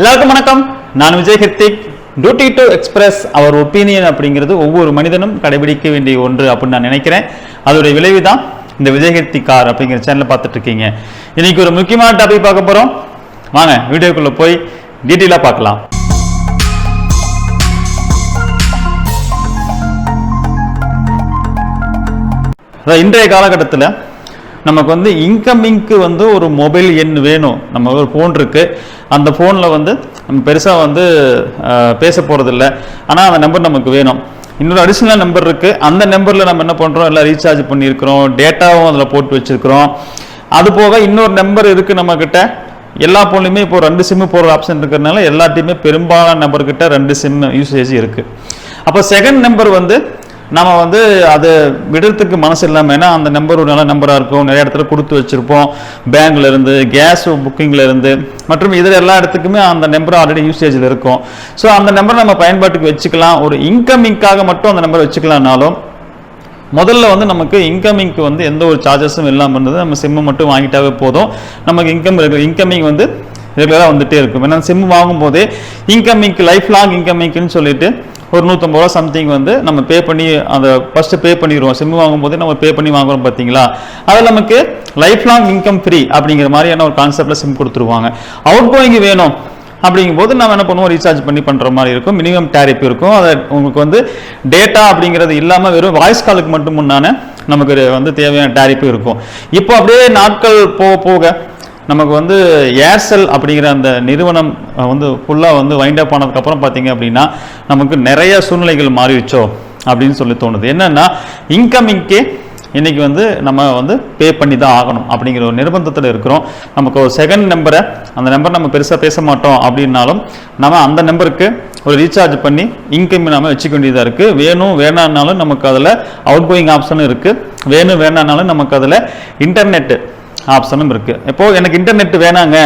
எல்லாருக்கும் வணக்கம். நான் Vijay Hrithik. Duty to express our opinion அப்படிங்கிறது ஒவ்வொரு மனிதனும் கடைபிடிக்க வேண்டிய ஒன்று அப்படின்னு நான் நினைக்கிறேன். அதோடைய விளைவு தான் இந்த விஜய் ஹிர்திக் கார் அப்படிங்கிற சேனலை பார்த்துட்டு இருக்கீங்க இன்னைக்கு ஒரு முக்கியமான டாபிக் பார்க்க போறோம். வாங்க வீடியோக்குள்ள போய் டீட்டெயிலாக பார்க்கலாம். இன்றைய காலகட்டத்தில் நமக்கு வந்து இன்கமிங்க்கு வந்து ஒரு மொபைல் எண் வேணும். நம்ம ஒரு ஃபோன் இருக்குது அந்த ஃபோனில் வந்து நம்ம பெருசாக வந்து பேச போகிறதில்ல ஆனால் அந்த நம்பர் நமக்கு வேணும். இன்னொரு அடிஷ்னல் நம்பர் இருக்குது அந்த நம்பரில் நம்ம என்ன பண்ணுறோம் எல்லாம் ரீசார்ஜ் பண்ணியிருக்கிறோம். டேட்டாவும் அதில் போட்டு வச்சுருக்கிறோம். அது போக இன்னொரு நம்பர் இருக்குது நம்மக்கிட்ட எல்லா ஃபோன்லையுமே இப்போ ரெண்டு சிம்மு போடுற ஆப்ஷன் இருக்கிறதுனால எல்லாத்தையுமே பெரும்பாலான நம்பர்கிட்ட ரெண்டு சிம் யூசேஜ் இருக்குது அப்போ செகண்ட் நம்பர் வந்து நம்ம வந்து அதை விடுறதுக்கு மனசு இல்லாமல் ஏன்னா அந்த நம்பர் ஒரு நல்ல நம்பராக இருக்கும். நிறைய இடத்துல கொடுத்து வச்சுருப்போம். பேங்க்ல இருந்து கேஸ் புக்கிங்ல இருந்து மற்றும் இதில் எல்லா இடத்துக்குமே அந்த நம்பர் ஆல்ரெடி யூசேஜில் இருக்கும். ஸோ அந்த நம்பரை நம்ம பயன்பாட்டுக்கு வச்சுக்கலாம். ஒரு இன்கமிங்காக மட்டும் அந்த நம்பரை வச்சுக்கலாம்னாலும் முதல்ல வந்து நமக்கு இன்கமிங்க்கு வந்து எந்த ஒரு சார்ஜஸும் இல்லாமல் இருந்தது. நம்ம சிம்மு மட்டும் வாங்கிட்டாவே போதும். நமக்கு இன்கம் இன்கமிங் வந்து ரெகுலராக வந்துட்டே இருக்கும். ஏன்னா சிம் வாங்கும்போதே இன்கமிங்க்கு லைஃப் லாங் இன்கமிங்க்குன்னு சொல்லிட்டு ஒரு நூற்றம்பது ரூபா சம்திங் வந்து நம்ம பே பண்ணி அந்த ஃபஸ்ட்டு பே பண்ணிடுவோம். சிம் வாங்கும்போதே நம்ம பே பண்ணி வாங்குறோம் பார்த்தீங்களா அதில் நமக்கு லைஃப் லாங் இன்கம் ஃப்ரீ அப்படிங்கிற மாதிரியான ஒரு கான்செப்டில் சிம் கொடுத்துருவாங்க. அவுட் கோயிங் வேணும் அப்படிங்கும்போது நம்ம என்ன பண்ணுவோம்? ரீசார்ஜ் பண்ணி பண்ணுற மாதிரி இருக்கும். மினிமம் டேரிப் இருக்கும். அதை உங்களுக்கு வந்து டேட்டா அப்படிங்கிறது இல்லாமல் வெறும் வாய்ஸ் காலுக்கு மட்டும் முன்னான நமக்கு வந்து தேவையான டேரிப்பு இருக்கும். இப்போ அப்படியே நாட்கள் போக போக நமக்கு வந்து ஏர்செல் அப்படிங்கிற அந்த நிறுவனம் வந்து ஃபுல்லாக வந்து வைண்ட் அப் ஆனதுக்கப்புறம் பார்த்தீங்க அப்படின்னா நமக்கு நிறைய சூழ்நிலைகள் மாறிடுச்சோ அப்படின்னு சொல்லி தோணுது. என்னன்னா இன்கமிங்க்கே இன்னைக்கு வந்து நம்ம வந்து பே பண்ணி தான் ஆகணும் அப்படிங்கிற ஒரு நிர்பந்தத்தில் இருக்கிறோம். நமக்கு ஒரு செகண்ட் நம்பரை அந்த நம்பர் நம்ம பெருசாக பேச மாட்டோம் அப்படின்னாலும் நம்ம அந்த நம்பருக்கு ஒரு ரீசார்ஜ் பண்ணி இன்கம் நாம வச்சுக்க வேண்டியதாக இருக்குது வேணும் வேணான்னாலும் நமக்கு அதில் அவுட் கோயிங் ஆப்ஷனும் இருக்குது வேணும் வேணான்னாலும் நமக்கு அதில் இன்டர்நெட்டு ஆப்ஷனும் இருக்குது இப்போ எனக்கு இன்டர்நெட் வேணாங்க.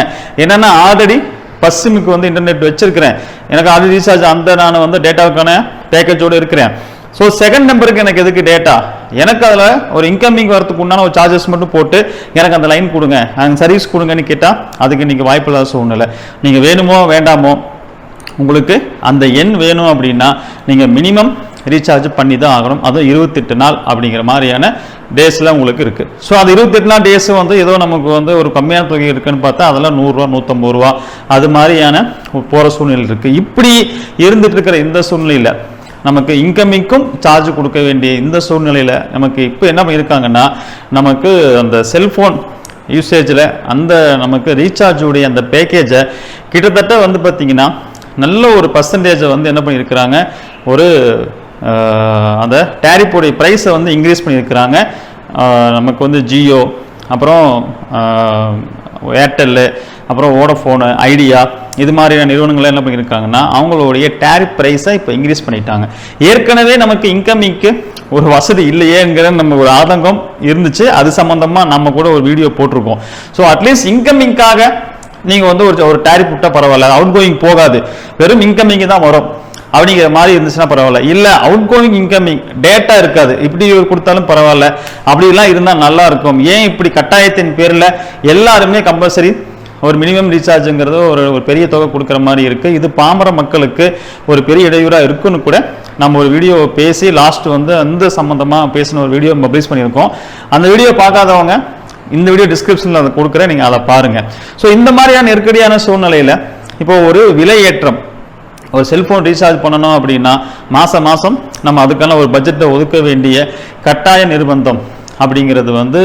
என்னன்னா ஆல்ரெடி ஃபர்ஸ்ட் வந்து இன்டர்நெட் வச்சிருக்கிறேன். எனக்கு அது ரீசார்ஜ் அந்த நான் வந்து டேட்டாவுக்கான பேக்கேஜோடு இருக்கிறேன். ஸோ செகண்ட் நம்பருக்கு எனக்கு எதுக்கு டேட்டா எனக்கு அதில் ஒரு இன்கமிங் வரதுக்கு உண்டான ஒரு சார்ஜஸ் மட்டும் போட்டு எனக்கு அந்த லைன் கொடுங்க. அந்த சர்வீஸ் கொடுங்கன்னு கேட்டால் அதுக்கு நீங்கள் வாய்ப்பு இல்லாத சூழ்நிலை. நீங்கள் வேணுமோ வேண்டாமோ உங்களுக்கு அந்த எண் வேணும் அப்படின்னா நீங்கள் மினிமம் ரீசார்ஜ் பண்ணி தான் ஆகணும். அதுவும் இருபத்தெட்டு நாள் அப்படிங்கிற மாதிரியான டேஸில் உங்களுக்கு இருக்குது ஸோ அது இருபத்தெட்டு நாள் டேஸ் வந்து ஏதோ நமக்கு வந்து ஒரு கம்மியான தொகை இருக்குன்னு பார்த்தா அதெல்லாம் நூறுரூவா நூற்றம்பது ரூபா அது மாதிரியான போகிற சூழ்நிலை இருக்குது இப்படி இருந்துட்டு இருக்கிற இந்த சூழ்நிலையில் நமக்கு இன்கமிங்க்கும் சார்ஜ் கொடுக்க வேண்டிய இந்த சூழ்நிலையில் நமக்கு இப்போ என்ன பண்ணியிருக்காங்கன்னா நமக்கு அந்த செல்ஃபோன் யூசேஜில் அந்த நமக்கு ரீசார்ஜுடைய அந்த பேக்கேஜை கிட்டத்தட்ட வந்து பார்த்திங்கன்னா நல்ல ஒரு பர்சன்டேஜை வந்து என்ன பண்ணியிருக்கிறாங்க ஒரு அந்த டேரிஃபோடைய ப்ரைஸை வந்து இன்க்ரீஸ் பண்ணியிருக்கிறாங்க. நமக்கு வந்து ஜியோ அப்புறம் ஏர்டெல்லு அப்புறம் வோடஃபோனு ஐடியா இது மாதிரியான நிறுவனங்கள் என்ன பண்ணியிருக்காங்கன்னா அவங்களுடைய டேரிஃப் ப்ரைஸை இப்போ இன்க்ரீஸ் பண்ணிட்டாங்க. ஏற்கனவே நமக்கு இன்கமிங்க்கு ஒரு வசதி இல்லையேங்கிற நம்ம ஒரு ஆதங்கம் இருந்துச்சு. அது சம்மந்தமாக நம்ம கூட ஒரு வீடியோ போட்டிருக்கோம். ஸோ அட்லீஸ்ட் இன்கமிங்காக நீங்கள் வந்து ஒரு ஒரு டேரிஃப் விட்டால் பரவாயில்ல அவுட் கோயிங் போகாது. வெறும் இன்கமிங்கு தான் வரும். அப்படிங்கிற மாதிரி இருந்துச்சுன்னா பரவாயில்ல. இல்லை அவுட் கோயிங் இன்கமிங் டேட்டா இருக்காது. இப்படி கொடுத்தாலும் பரவாயில்ல. அப்படிலாம் இருந்தால் நல்லா இருக்கும் ஏன் இப்படி கட்டாயத்தின் பேரில் எல்லாருமே கம்பல்சரி ஒரு மினிமம் ரீசார்ஜுங்கிறது ஒரு ஒரு பெரிய தொகை கொடுக்குற மாதிரி இருக்குது இது பாமர மக்களுக்கு ஒரு பெரிய இடையூறாக இருக்குன்னு கூட நம்ம ஒரு வீடியோ பேசி லாஸ்ட் வந்து அந்த சம்மந்தமாக பேசின ஒரு வீடியோ பப்ளிஷ் பண்ணியிருக்கோம். அந்த வீடியோ பார்க்காதவங்க இந்த வீடியோ டிஸ்கிரிப்ஷனில் அதை கொடுக்குறேன். நீங்கள் அதை பாருங்கள் ஸோ இந்த மாதிரியான நெருக்கடியான சூழ்நிலையில் இப்போ ஒரு விலையேற்றம் ஒரு செல்ஃபோன் ரீசார்ஜ் பண்ணணும் அப்படின்னா மாதம் மாதம் நம்ம அதுக்கான ஒரு பட்ஜெட்டை ஒதுக்க வேண்டிய கட்டாய நிர்பந்தம் அப்படிங்கிறது வந்து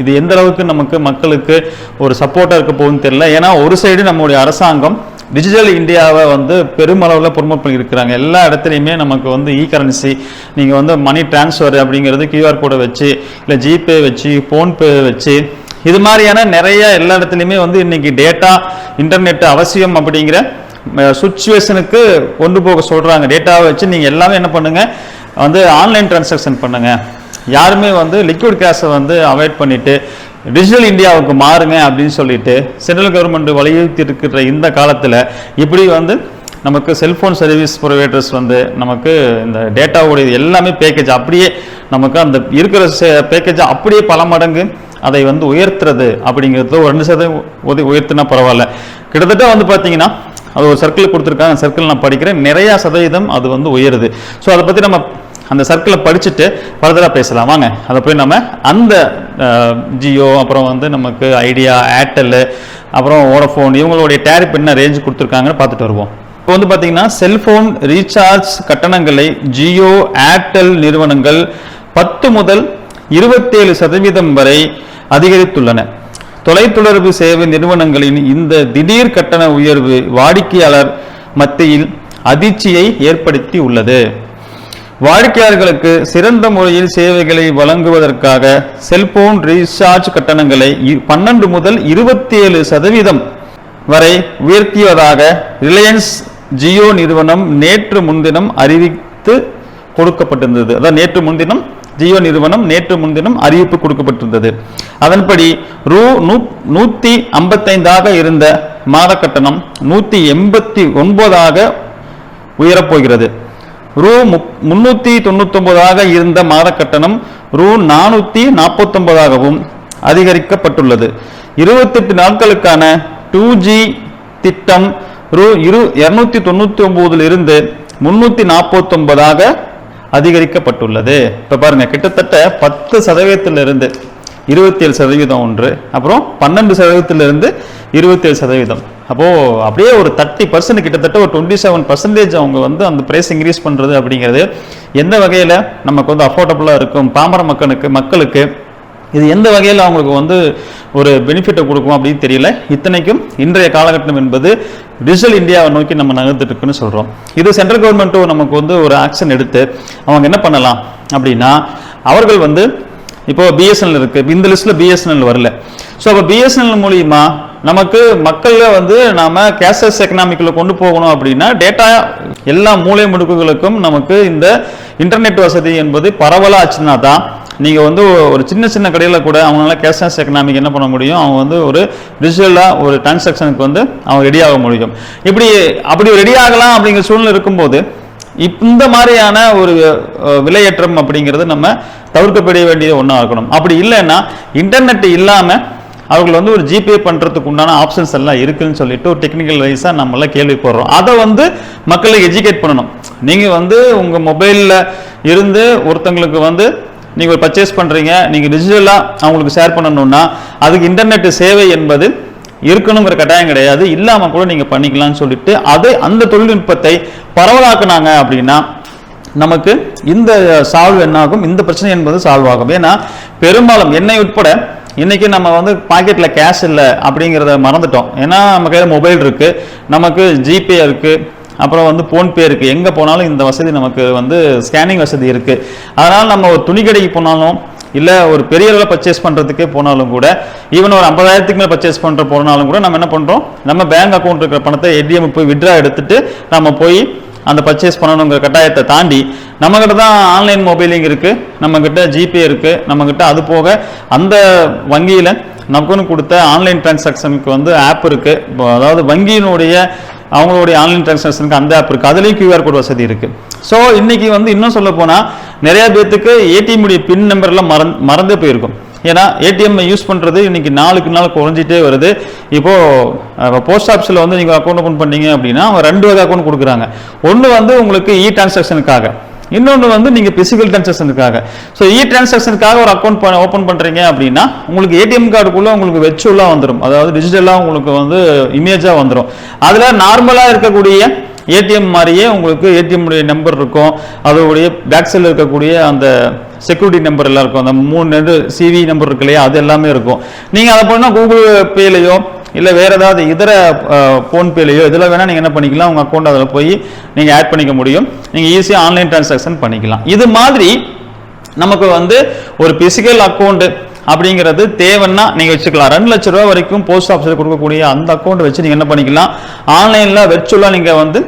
இது எந்த அளவுக்கு நமக்கு மக்களுக்கு ஒரு சப்போர்ட்டாக இருக்க போகுதுன்னு தெரியல. ஏன்னா ஒரு சைடு நம்மளுடைய அரசாங்கம் டிஜிட்டல் இந்தியாவை வந்து பெருமளவில் ப்ரொமோட் பண்ணியிருக்கிறாங்க. எல்லா இடத்துலையுமே நமக்கு வந்து இ கரன்சி நீங்கள் வந்து மணி டிரான்ஸ்ஃபர் அப்படிங்கிறது கியூஆர் கோடை வச்சு இல்லை ஜிபே வச்சு ஃபோன்பே வச்சு இது மாதிரியான நிறைய எல்லா இடத்துலையுமே வந்து இன்னைக்கு டேட்டா இன்டர்நெட் அவசியம் அப்படிங்கிற சுச்சுவேஷனுக்கு கொண்டு போக சொல்கிறாங்க டேட்டாவை வச்சு நீங்கள் எல்லாமே என்ன பண்ணுங்கள் வந்து ஆன்லைன் டிரான்சாக்ஷன் பண்ணுங்கள் யாருமே வந்து லிக்விட் கேஷை வந்து அவாய்ட் பண்ணிவிட்டு டிஜிட்டல் இந்தியாவுக்கு மாறுங்க அப்படின்னு சொல்லிட்டு சென்ட்ரல் கவர்மெண்ட் வலியுறுத்தி இருக்கிற இந்த காலத்தில் இப்படி வந்து நமக்கு செல்ஃபோன் சர்வீஸ் ப்ரொவைடர்ஸ் வந்து நமக்கு இந்த டேட்டாவுடைய எல்லாமே பேக்கேஜ் அப்படியே நமக்கு அந்த இருக்கிற பேக்கேஜை அப்படியே பல மடங்கு அதை வந்து உயர்த்துறது அப்படிங்கிறது ஒரு ரெண்டு சதவீதம் உதவி உயர்த்தினா பரவாயில்ல. கிட்டத்தட்ட வந்து பார்த்தீங்கன்னா அது ஒரு சர்க்கிள் கொடுத்துருக்காங்க சர்க்கிள் நான் படிக்கிறேன். நிறையா சதவீதம் அது வந்து உயருது. ஸோ அதை பற்றி நம்ம அந்த சர்க்கிளை படிச்சுட்டு ஃபர்தராக பேசலாம். வாங்க அதை போய் நம்ம அந்த ஜியோ அப்புறம் வந்து நமக்கு ஐடியா ஏர்டெல்லு அப்புறம் வோடஃபோன் இவங்களுடைய டேரிப் என்ன ரேஞ்ச் கொடுத்துருக்காங்கன்னு பார்த்துட்டு வருவோம். இப்போ வந்து பார்த்தீங்கன்னா செல்போன் ரீசார்ஜ் கட்டணங்களை ஜியோ ஏர்டெல் நிறுவனங்கள் பத்து முதல் இருபத்தேழு சதவீதம் வரை அதிகரித்துள்ளன. தொலைத்தொடர்பு சேவை நிறுவனங்களின் இந்த திடீர் கட்டண உயர்வு வாடிக்கையாளர் மத்தியில் அதிர்ச்சியை ஏற்படுத்தி உள்ளது. வாடிக்கையாளர்களுக்கு சிறந்த முறையில் சேவைகளை வழங்குவதற்காக செல்போன் ரீசார்ஜ் கட்டணங்களை பன்னெண்டு முதல் இருபத்தி ஏழு சதவீதம் வரை உயர்த்தியதாக ரிலையன்ஸ் ஜியோ நிறுவனம் நேற்று முன்தினம் அறிவித்து கொடுக்கப்பட்டிருந்தது. அதான் நேற்று முன்தினம் ஜியோ நிறுவனம் நேற்று முன்தினம் அறிவிப்பு கொடுக்கப்பட்டிருந்தது. அதன்படி ரூ நூ- நூத்தி ஐம்பத்தைந்தாக இருந்த மாத கட்டணம் நூத்தி எண்பத்தி ஒன்பதாக உயரப்போகிறது. ரூ முன்னூத்தி தொண்ணூத்தி ஒன்பதாக இருந்த மாத கட்டணம் ரூ நானூத்தி நாற்பத்தொன்பதாகவும் அதிகரிக்கப்பட்டுள்ளது. இருபத்தெட்டு நாட்களுக்கான டூ ஜி திட்டம் ரூ இரு இருநூத்தி தொண்ணூத்தி ஒன்பதுல இருந்து முன்னூத்தி நாற்பத்தொன்பதாக அதிகரிக்கப்பட்டுள்ளது. இப்ப பாருங்க கிட்டத்தட்ட பத்து சதவீதத்திலிருந்து இருபத்தி ஏழு சதவீதம் ஒன்று அப்புறம் பன்னெண்டு சதவீதத்திலிருந்து இருபத்தி ஏழு சதவீதம். அப்போ அப்படியே ஒரு தேர்ட்டி பர்சன்ட் கிட்டத்தட்ட ஒரு டுவெண்ட்டி செவன் பர்சன்டேஜ் அவங்க வந்து அந்த பிரைஸ் இன்க்ரீஸ் பண்றது அப்படிங்கிறது எந்த வகையில நமக்கு வந்து அஃபோர்டபுளா இருக்கும் பாமர மக்களுக்கு மக்களுக்கு இது எந்த வகையில் அவங்களுக்கு வந்து ஒரு பெனிஃபிட்டை கொடுக்கும் அப்படின்னு தெரியல. இத்தனைக்கும் இன்றைய காலகட்டம் என்பது டிஜிட்டல் இந்தியாவை நோக்கி நம்ம நகர்ந்துட்டு இருக்குன்னு சொல்கிறோம் இது சென்ட்ரல் கவர்மெண்ட்டும் நமக்கு வந்து ஒரு ஆக்ஷன் எடுத்து அவங்க என்ன பண்ணலாம் அப்படின்னா அவர்கள் வந்து இப்போ பிஎஸ்என்எல் இருக்கு. இந்த லிஸ்ட்ல பிஎஸ்என்எல் வரல. ஸோ அப்போ பிஎஸ்என்எல் மூலியமா நமக்கு மக்கள்ல வந்து நாம கேஷஸ் எக்கனாமிக்கில் கொண்டு போகணும் அப்படின்னா டேட்டா எல்லா மூலை முடுக்குகளுக்கும் நமக்கு இந்த இன்டர்நெட் வசதி என்பது பரவலாச்சுன்னா தான் நீங்க வந்து ஒரு சின்ன சின்ன கடையில கூட அவங்களால கேஷ்லெஸ் எக்கனாமிக் என்ன பண்ண முடியும்? அவங்க வந்து ஒரு டிஜிட்டலா ஒரு டிரான்சாக்ஷனுக்கு வந்து அவங்க ரெடி ஆக முடியும். இப்படி அப்படி ரெடி ஆகலாம் அப்படிங்கிற சூழ்நிலை இருக்கும்போது இப்- இந்த மாதிரியான ஒரு விலையேற்றம் அப்படிங்கிறது நம்ம தவிர்க்கப்பட வேண்டியது ஒன்றா இருக்கணும். அப்படி இல்லைன்னா இன்டர்நெட் இல்லாமல் அவர்கள் வந்து ஒரு ஜிபே பண்ணுறதுக்கு உண்டான ஆப்ஷன்ஸ் எல்லாம் இருக்குன்னு சொல்லிட்டு ஒரு டெக்னிக்கல் வைஸாக நம்மள கேள்வி போடுறோம் அதை வந்து மக்களை எஜுகேட் பண்ணணும். நீங்கள் வந்து உங்கள் மொபைலில் இருந்து ஒருத்தங்களுக்கு வந்து நீங்கள் ஒரு பர்ச்சேஸ் பண்ணுறீங்க நீங்கள் டிஜிட்டலாக அவங்களுக்கு ஷேர் பண்ணணும்னா அதுக்கு இன்டர்நெட் சேவை என்பது இருக்கணுங்கிற கட்டாயம் கிடையாது. இல்லாமல் கூட நீங்கள் பண்ணிக்கலாம்னு சொல்லிட்டு அதை அந்த தொழில்நுட்பத்தை பரவலாக்குனாங்க அப்படின்னா நமக்கு இந்த சால்வ் என்னாகும்? இந்த பிரச்சனை என்பது சால்வ் ஆகும். ஏன்னா பெரும்பாலும் என்னை உட்பட இன்னைக்கு நம்ம வந்து பாக்கெட்டில் கேஷ் இல்லை அப்படிங்கிறத மறந்துட்டோம். ஏன்னா நம்ம கையில் மொபைல் இருக்குது நமக்கு ஜிபே இருக்குது அப்புறம் வந்து ஃபோன்பே இருக்குது எங்கே போனாலும் இந்த வசதி நமக்கு வந்து ஸ்கேனிங் வசதி இருக்குது அதனால் நம்ம ஒரு துணி கடைக்கு போனாலும் இல்லை ஒரு பெரிய அளவில் பர்ச்சேஸ் பண்ணுறதுக்கே போனாலும் கூட ஈவன் ஒரு ஐம்பதாயிரத்துக்கு மேலே பர்ச்சேஸ் பண்ணுற போனாலும் கூட நம்ம என்ன பண்ணுறோம் நம்ம பேங்க் அக்கௌண்ட் இருக்கிற பணத்தை ஏடிஎம் போய் விட்ரா எடுத்துட்டு நம்ம போய் அந்த பர்ச்சேஸ் பண்ணணுங்கிற கட்டாயத்தை தாண்டி நம்மக்கிட்ட தான் ஆன்லைன் மொபைலிங் இருக்குது நம்மக்கிட்ட ஜிபே இருக்குது நம்மக்கிட்ட அது போக அந்த வங்கியில் நமக்குன்னு கொடுத்த ஆன்லைன் டிரான்சாக்ஷனுக்கு வந்து ஆப் இருக்குது இப்போ அதாவது வங்கியினுடைய அவங்களுடைய ஆன்லைன் டிரான்சாக்ஷனுக்கு அந்த ஆப் இருக்குது அதுலேயும் கியூஆர் கோட் வசதி இருக்குது ஸோ இன்றைக்கி வந்து இன்னும் சொல்ல போனால் நிறைய பேர்த்துக்கு ஏடிஎம்முடைய பின் நம்பர் எல்லாம் மறந்து மறந்தே போயிருக்கும். ஏன்னா ஏடிஎம் யூஸ் பண்ணுறது இன்றைக்கி நாளுக்கு நாள் குறைஞ்சிட்டே வருது. இப்போது போஸ்ட் ஆஃபீஸில் வந்து நீங்கள் அக்கௌண்ட் ஓப்பன் பண்ணீங்க அப்படின்னா அவங்க ரெண்டு வகை அக்கௌண்ட் கொடுக்குறாங்க. ஒன்று வந்து உங்களுக்கு இ டிரான்சாக்ஷனுக்காக இன்னொன்று வந்து நீங்கள் பிசிக்கல் டிரான்சாக்ஷனுக்காக ஸோ இ டிரான்சாக்ஷனுக்காக ஒரு அக்கௌண்ட் ஓப்பன் பண்ணுறீங்க அப்படின்னா உங்களுக்கு ஏடிஎம் கார்டுக்குள்ளே உங்களுக்கு வெச்சுவலா வந்துடும் அதாவது டிஜிட்டலாக உங்களுக்கு வந்து இமேஜாக வந்துடும் அதில் நார்மலாக இருக்கக்கூடிய ஏடிஎம் மாதிரியே உங்களுக்கு ஏடிஎம் உடைய நம்பர் இருக்கும். அதோடைய பேக் சைடில் இருக்கக்கூடிய அந்த செக்யூரிட்டி நம்பர் எல்லாம் இருக்கும். அந்த மூணு ரெண்டு சிவி நம்பர் இருக்கு இல்லையா? அது எல்லாமே இருக்கும். நீங்கள் அதை பண்ணா கூகுள் பேலையோ இல்லை வேறு ஏதாவது இதர ஃபோன்பேலையோ இதில் வேணால் நீங்கள் என்ன பண்ணிக்கலாம் உங்கள் அக்கௌண்ட் அதில் போய் நீங்கள் ஆட் பண்ணிக்க முடியும். நீங்கள் ஈஸியாக ஆன்லைன் டிரான்சாக்ஷன் பண்ணிக்கலாம். இது மாதிரி நமக்கு வந்து ஒரு பிசிக்கல் அக்கௌண்ட்டு அப்படிங்கிறது தேவைன்னா நீங்கள் வச்சுக்கலாம். ரெண்டு லட்ச ரூபா வரைக்கும் போஸ்ட் ஆஃபீஸில் கொடுக்கக்கூடிய அந்த அக்கௌண்ட் வச்சு நீங்கள் என்ன பண்ணிக்கலாம்? ஆன்லைனில் வெர்ச்சுவலாக நீங்கள் வந்து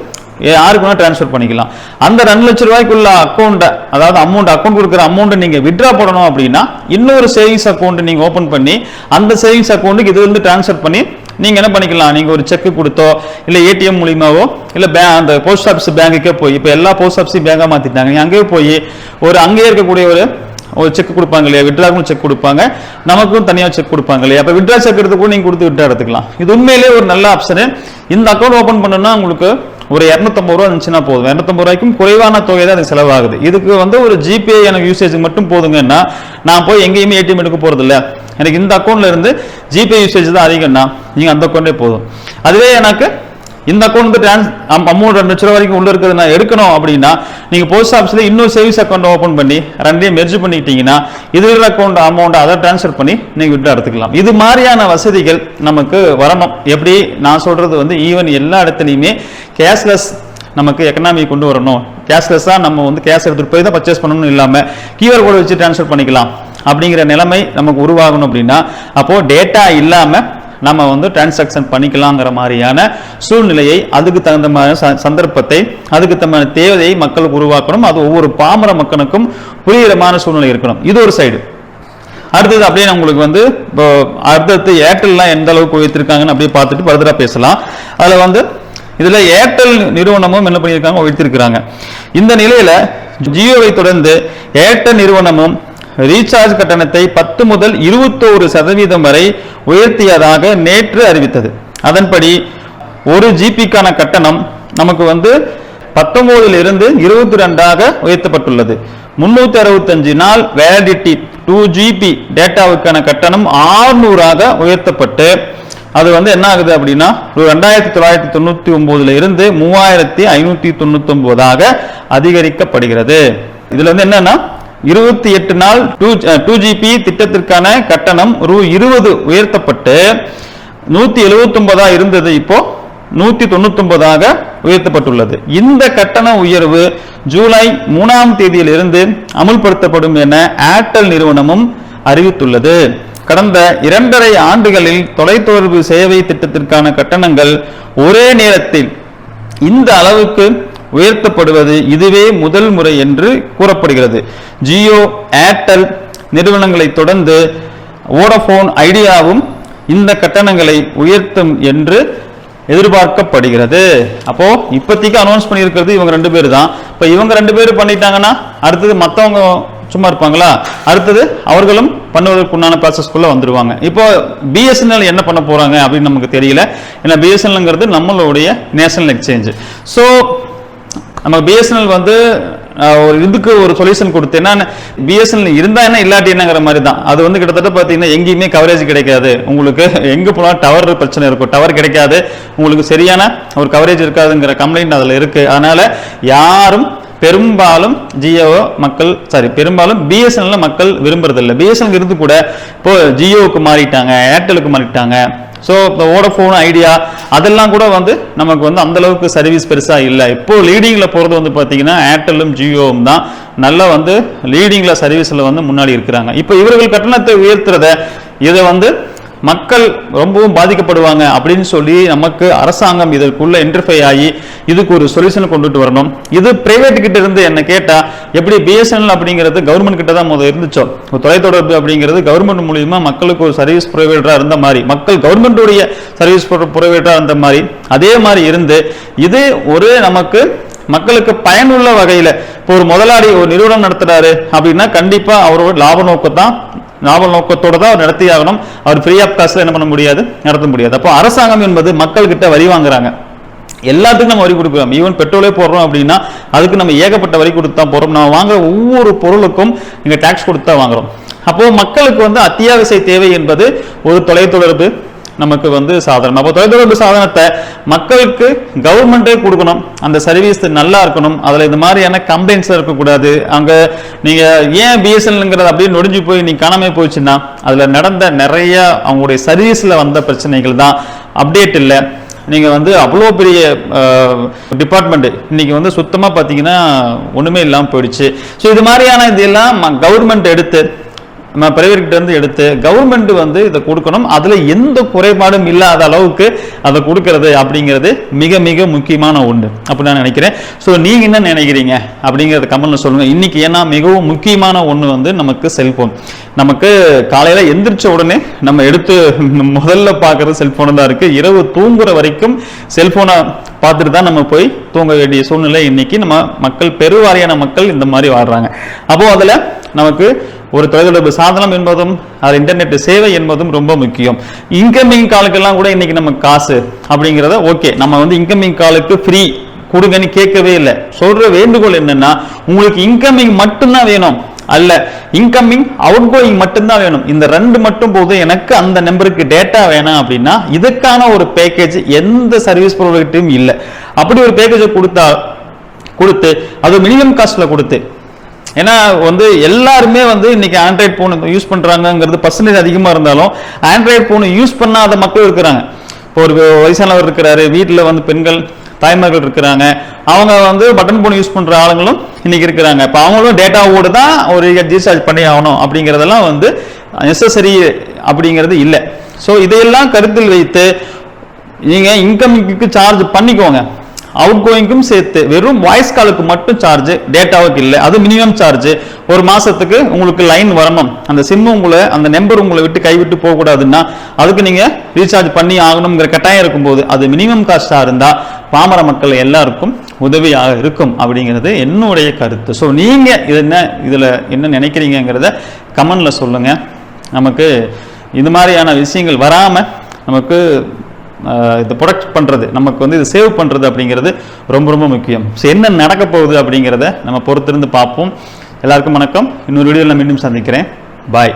யாருக்கு வேணால் ட்ரான்ஸ்ஃபர் பண்ணிக்கலாம். அந்த ரெண்டு லட்ச ரூபாய்க்குள்ள அக்கௌண்ட்டை அதாவது அமௌண்ட் அக்கௌண்ட் கொடுக்குற அமௌண்ட்டை நீங்கள் விட்ரா போடணும் அப்படின்னா இன்னொரு சேவிங்ஸ் அக்கௌண்ட் நீங்கள் ஓப்பன் பண்ணி அந்த சேவிங்ஸ் அக்கௌண்ட்டுக்கு இது வந்து ட்ரான்ஸ்ஃபர் பண்ணி நீங்கள் என்ன பண்ணிக்கலாம்? நீங்கள் ஒரு செக் கொடுத்தோ இல்லை ஏடிஎம் மூலியமாவோ இல்லை பே அந்த போஸ்ட் ஆஃபீஸ் பேங்குக்கே போய் இப்போ எல்லா போஸ்ட் ஆஃபீஸையும் பேங்காக மாற்றிட்டாங்க நீங்கள் அங்கேயே போய் ஒரு அங்கேயே இருக்கக்கூடிய ஒரு ஒரு செக் கொடுப்பாங்க இல்லையா? விட்ராக்கும் செக் கொடுப்பாங்க. நமக்கும் தனியாக செக் கொடுப்பாங்க இல்லையா? அப்போ விட்ரா செக் எடுத்து கூட நீங்கள் கொடுத்து விட்ரா எடுத்துக்கலாம். இது உண்மையிலேயே ஒரு நல்ல ஆப்ஷனு இந்த அக்கௌண்ட் ஓப்பன் பண்ணணும்னா உங்களுக்கு ஒரு இரநூத்தம்பது ரூபா இருந்துச்சுன்னா போதும். இரநூத்தம்பது ரூபாய்க்கும் குறைவான தொகை தான் எனக்கு செலவாகுது. இதுக்கு வந்து ஒரு ஜிபே எனக்கு யூசேஜ் மட்டும் போதுங்கன்னா நான் போய் எங்கேயுமே ஏடிஎம் எடுக்க போறது இல்ல எனக்கு இந்த அக்கௌண்ட்ல இருந்து ஜிபே யூசேஜ் தான் அதிகம்னா நீங்க அந்த அக்கௌண்ட்டே போதும். அதுவே எனக்கு இந்த அக்கௌண்ட் டிரான்ஸ் அமௌண்ட் ரெண்டு லட்ச ரூபா வரைக்கும் உள்ள இருக்கிறது நான் எடுக்கணும் அப்படின்னா நீங்க போஸ்ட் ஆஃபீஸ்ல இன்னொரு சேவிங்ஸ் அக்கௌண்ட் ஓப்பன் பண்ணி ரெண்டையும் மெர்ஜ் பண்ணிக்கிட்டீங்கன்னா இது அக்கௌண்ட் அமௌண்ட் அதை ட்ரான்ஸ்ஃபர் பண்ணி நீங்க விட்டு எடுத்துக்கலாம். இது மாதிரியான வசதிகள் நமக்கு வரணும். எப்படி? நான் சொல்றது வந்து ஈவன் எல்லா இடத்துலையுமே கேஷ்லெஸ் நமக்கு எக்கனாமி கொண்டு வரணும். கேஷ்லெஸ்ஸாக நம்ம வந்து கேஷ் எடுத்துகிட்டு போய் தான் பர்ச்சேஸ் பண்ணணும்னு இல்லாமல் கியூஆர் கோடு வச்சு ட்ரான்ஸ்ஃபர் பண்ணிக்கலாம். அப்படிங்கிற நிலைமை நமக்கு உருவாகணும் அப்படின்னா அப்போது டேட்டா இல்லாமல் நம்ம வந்து டிரான்சாக்ஷன் பண்ணிக்கலாங்கிற மாதிரியான சூழ்நிலையை அதுக்கு தகுந்த மாதிரி ச- சந்தர்ப்பத்தை அதுக்கு தகுந்த தேவையை மக்களுக்கு உருவாக்கணும். அது ஒவ்வொரு பாமர மக்களுக்கும் புரியிறமான சூழ்நிலை இருக்கணும். இது ஒரு சைடு அடுத்தது அப்படியே உங்களுக்கு வந்து இப்போ அடுத்தடுத்து ஏர்டெல்லாம் எந்த அளவுக்கு உயர்த்திருக்காங்கன்னு அப்படியே பார்த்துட்டு ஃபர்தராக பேசலாம். அதில் வந்து இதில் ஏர்டெல் நிறுவனமும் என்ன பண்ணியிருக்காங்க? உயர்த்திருக்கிறாங்க. இந்த நிலையில் ஜியோவை தொடர்ந்து ஏர்டெல் நிறுவனமும் ரீசார்ஜ் கட்டணத்தை பத்து முதல் இருபத்தோரு சதவீதம் வரை உயர்த்தியதாக நேற்று அறிவித்தது. அதன்படி ஒரு ஜிபிக்கான கட்டணம் நமக்கு வந்து பத்தொன்பதுல இருந்து இருபத்தி ரெண்டாக உயர்த்தப்பட்டுள்ளது. முன்னூத்தி அறுபத்தஞ்சு நாள் வேலிடிட்டி டூ ஜிபி டேட்டாவுக்கான கட்டணம் ஆறுநூறாக உயர்த்தப்பட்டு அது வந்து என்ன ஆகுது அப்படின்னா ஒரு ரெண்டாயிரத்தி தொள்ளாயிரத்தி தொண்ணூத்தி ஒன்பதுல இருந்து மூவாயிரத்தி ஐநூத்தி தொண்ணூத்தி ஒன்பதாக அதிகரிக்கப்படுகிறது. இதுல வந்து என்னன்னா இருபத்தி எட்டு நாள் டூ டூ ஜிபி திட்டத்திற்கான கட்டணம் ரூ இருபது உயர்த்தப்பட்டு நூத்தி எழுபத்தி இருந்தது இப்போ நூத்தி தொண்ணூத்தொன்பதாக உயர்த்தப்பட்டுள்ளது. இந்த கட்டண உயர்வு ஜூலை மூணாம் தேதியிலிருந்து அமுல்படுத்தப்படும் என ஏர்டெல் நிறுவனமும் அறிவித்துள்ளது. கடந்த இரண்டரை ஆண்டுகளில் தொலைத்தொடர்பு சேவை திட்டத்திற்கான கட்டணங்கள் ஒரே நேரத்தில் இந்த அளவுக்கு உயர்த்தப்படுவது இதுவே முதல் முறை என்று கூறப்படுகிறது. ஜியோ ஏர்டெல் நிறுவனங்களை தொடர்ந்து ஓடபோன் ஐடியாவும் இந்த கட்டணங்களை உயர்த்தும் என்று எதிர்பார்க்கப்படுகிறது. அப்போ இப்போதைக்கு அனௌன்ஸ் பண்ணியிருக்கிறது இவங்க ரெண்டு பேர் தான். இப்போ இவங்க ரெண்டு பேர் பண்ணிட்டாங்கன்னா அடுத்தது மற்றவங்க சும்மா இருப்பாங்களா? அடுத்தது அவர்களும் பண்ணுவதற்குண்டான ப்ராசஸ்க்குள்ளே வந்துடுவாங்க இப்போ பிஎஸ்என்எல் என்ன பண்ண போகிறாங்க அப்படின்னு நமக்கு தெரியல. ஏன்னா பிஎஸ்என்எல்ங்கிறது நம்மளுடைய நேஷனல் எக்ஸ்சேஞ்சு ஸோ நம்ம பிஎஸ்என்எல் வந்து ஒரு இதுக்கு ஒரு சொல்யூஷன் கொடுத்தேன்னா பிஎஸ்என்எல் இருந்தா என்ன இல்லாட்டி என்னங்கிற மாதிரி தான் அது வந்து கிட்டத்தட்ட பார்த்தீங்கன்னா எங்கேயுமே கவரேஜ் கிடைக்காது. உங்களுக்கு எங்க போனாலும் டவர் பிரச்சனை இருக்கும். டவர் கிடைக்காது. உங்களுக்கு சரியான ஒரு கவரேஜ் இருக்காதுங்கிற கம்ப்ளைண்ட் அதில் இருக்கு. அதனால யாரும் பெரும்பாலும் ஜியோ மக்கள் சாரி பெரும்பாலும் பிஎஸ்என்எல் மக்கள் விரும்புறதில்லை. பிஎஸ்என்எல் இருந்து கூட இப்போ ஜியோவுக்கு மாறிட்டாங்க ஏர்டெலுக்கு மாறிட்டாங்க. ஸோ இப்போ வோடஃபோன் ஐடியா அதெல்லாம் கூட வந்து நமக்கு வந்து அந்தளவுக்கு சர்வீஸ் பெருசாக இல்லை. இப்போ லீடிங்கில் போகிறது வந்து பார்த்தீங்கன்னா ஏர்டெல்லும் ஜியோவும் தான். நல்லா வந்து லீடிங்கில் சர்வீஸில் வந்து முன்னாடி இருக்கிறாங்க. இப்போ இவர்கள் கட்டணத்தை உயர்த்துறத இதை வந்து மக்கள் ரொம்பவும் பாதிக்கப்படுவாங்க அப்படின்னு சொல்லி நமக்கு அரசாங்கம் இதற்குள்ள இன்டர்ஃபை ஆகி இதுக்கு ஒரு சொல்யூஷன் கொண்டுட்டு வரணும். இது பிரைவேட் கிட்ட இருந்து என்ன கேட்டா எப்படி பிஎஸ்என்எல் அப்படிங்கிறது கவர்மெண்ட் கிட்ட தான் முதல் இருந்துச்சோ? தொலைத்தொடர்பு அப்படிங்கிறது கவர்மெண்ட் மூலியமா மக்களுக்கு ஒரு சர்வீஸ் ப்ரொவைடரா இருந்த மாதிரி மக்கள் கவர்மெண்ட்டுடைய சர்வீஸ் ப்ரொவைடரா இருந்த மாதிரி அதே மாதிரி இருந்து இது ஒரு நமக்கு மக்களுக்கு பயனுள்ள வகையில இப்போ ஒரு முதலாளி ஒரு நிறுவனம் நடத்துறாரு அப்படின்னா கண்டிப்பா அவரோட லாப நோக்கம் தான் நாவல் நோக்கத்தோட தான் அவர் நடத்தி ஆகணும் அவர் ஃப்ரீ ஆஃப் காஸ்ட்ல என்ன பண்ண முடியாது? நடத்த முடியாது. அப்போ அரசாங்கம் என்பது மக்கள்கிட்ட வரி வாங்குறாங்க. எல்லாத்துக்கும் நம்ம வரி கொடுக்குறோம். ஈவன் பெட்ரோலே போடுறோம் அப்படின்னா அதுக்கு நம்ம ஏகப்பட்ட வரி கொடுத்து தான் போறோம் நம்ம வாங்குற ஒவ்வொரு பொருளுக்கும் இங்க டாக்ஸ் கொடுத்து தான் வாங்குறோம். அப்போ மக்களுக்கு வந்து அத்தியாவசிய தேவை என்பது ஒரு தொலைத்தொடர்பு நமக்கு வந்து சாதனம் அப்போ தொலைத்தொடர்பு சாதனத்தை மக்களுக்கு கவர்மெண்ட்டே கொடுக்கணும். அந்த சர்வீஸ் நல்லா இருக்கணும். அதில் இந்த மாதிரியான கம்ப்ளைண்ட்ஸ் இருக்கக்கூடாது. அங்கே நீங்கள் ஏன் பிஎஸ்என்எல்ங்கிறது அப்படியே நொடிஞ்சு போய் நீ காணாமல் போச்சுன்னா அதில் நடந்த நிறைய அவங்களுடைய சர்வீஸில் வந்த பிரச்சனைகள் தான். அப்டேட் இல்லை. நீங்கள் வந்து அவ்வளோ பெரிய டிபார்ட்மெண்ட் இன்னைக்கு வந்து சுத்தமாக பார்த்தீங்கன்னா ஒன்றுமே இல்லாமல் போயிடுச்சு. ஸோ இது மாதிரியான இதெல்லாம் கவர்மெண்ட் எடுத்து நம்ம பிரைவேட் இருந்து எடுத்து கவர்மெண்ட் வந்து இதை கொடுக்கணும். அதுல எந்த குறைபாடும் இல்லாத அளவுக்கு அதை கொடுக்கறது அப்படிங்கிறது மிக மிக முக்கியமான ஒன்று. அப்படி நான் நினைக்கிறேன். ஸோ நீங்க என்ன நினைக்கிறீங்க? அப்படிங்கறத கமெண்ட்ல சொல்லுங்க. இன்னைக்கு ஏன்னா மிகவும் முக்கியமான ஒன்று வந்து நமக்கு செல்போன் நமக்கு காலையில எந்திரிச்ச உடனே நம்ம எடுத்து முதல்ல பார்க்கறது செல்போன் தான் இருக்கு. இரவு தூங்குற வரைக்கும் செல்போனை பார்த்துட்டு தான் நம்ம போய் தூங்க வேண்டிய சூழ்நிலை இன்னைக்கு. நம்ம மக்கள் பெருவாரியான மக்கள் இந்த மாதிரி வாடுறாங்க அப்போ அதுல நமக்கு ஒரு தொலைத்தொடர்பு சாதனம் என்பதும் அது இன்டர்நெட் சேவை என்பதும் ரொம்ப முக்கியம். இன்கமிங் காலுக்கெல்லாம் கூட இன்னைக்கு நம்ம காசு அப்படிங்கிறத ஓகே நம்ம வந்து இன்கமிங் காலுக்கு ஃப்ரீ கொடுங்கன்னு கேட்கவே இல்லை. சொல்ற வேண்டுகோள் என்னன்னா உங்களுக்கு இன்கமிங் மட்டும்தான் வேணும். அல்ல இன்கமிங் அவுட் கோயிங் மட்டும்தான் வேணும். இந்த ரெண்டு மட்டும் போது எனக்கு அந்த நம்பருக்கு டேட்டா வேணாம் அப்படின்னா இதுக்கான ஒரு பேக்கேஜ் எந்த சர்வீஸ் ப்ரொவைடரும் இல்லை. அப்படி ஒரு பேக்கேஜை கொடுத்தா கொடுத்து அது மினிமம் காஸ்ட்ல கொடுத்து ஏன்னா வந்து எல்லாருமே வந்து இன்னைக்கு ஆண்ட்ராய்ட் ஃபோன் யூஸ் பண்ணுறாங்கங்கிறது பர்சன்டேஜ் அதிகமா இருந்தாலும் ஆண்ட்ராய்ட் ஃபோன் யூஸ் பண்ணாத மக்கள் இருக்கிறாங்க. இப்போ ஒரு வயசானவர் இருக்கிறாரு வீட்டில் வந்து பெண்கள் தாய்மார்கள் இருக்கிறாங்க. அவங்க வந்து பட்டன் போன் யூஸ் பண்ற ஆளுங்களும் இன்னைக்கு இருக்கிறாங்க. இப்போ அவங்களும் டேட்டாவோடு தான் ஒரு ரீசார்ஜ் பண்ணி ஆகணும் அப்படிங்கிறதெல்லாம் வந்து நெசசரி அப்படிங்கிறது இல்லை. ஸோ இதையெல்லாம் கருத்தில் வைத்து நீங்க இன்கமிங்க்கு சார்ஜ் பண்ணிக்கோங்க. அவுட் கோயிங்க்கும் சேர்த்து வெறும் வாய்ஸ் காலுக்கு மட்டும் சார்ஜ் டேட்டாவுக்கு இல்லை. அது மினிமம் சார்ஜ் ஒரு மாசத்துக்கு உங்களுக்கு லைன் வரணும். அந்த சிம் உங்களை அந்த நம்பர் உங்களை விட்டு கைவிட்டு போக கூடாதுன்னா அதுக்கு நீங்க ரீசார்ஜ் பண்ணி ஆகணுங்கிற கட்டாயம் இருக்கும்போது அது மினிமம் காஸ்டா இருந்தா பாமர மக்கள் எல்லாருக்கும் உதவியாக இருக்கும் அப்படிங்கிறது என்னுடைய கருத்து. ஸோ நீங்க இது என்ன இதுல என்ன நினைக்கிறீங்கிறத கமெண்ட்ல சொல்லுங்க. நமக்கு இது மாதிரியான விஷயங்கள் வராம நமக்கு இது ப்ரொடக்ட் பண்ணுறது நமக்கு வந்து இது சேவ் பண்ணுறது அப்படிங்கிறது ரொம்ப ரொம்ப முக்கியம். ஸோ என்ன நடக்க போகுது அப்படிங்கிறத நம்ம பொறுத்திருந்து பார்ப்போம். எல்லாருக்கும் வணக்கம். இன்னொரு வீடியோவில் மீண்டும் சந்திக்கிறேன். பாய்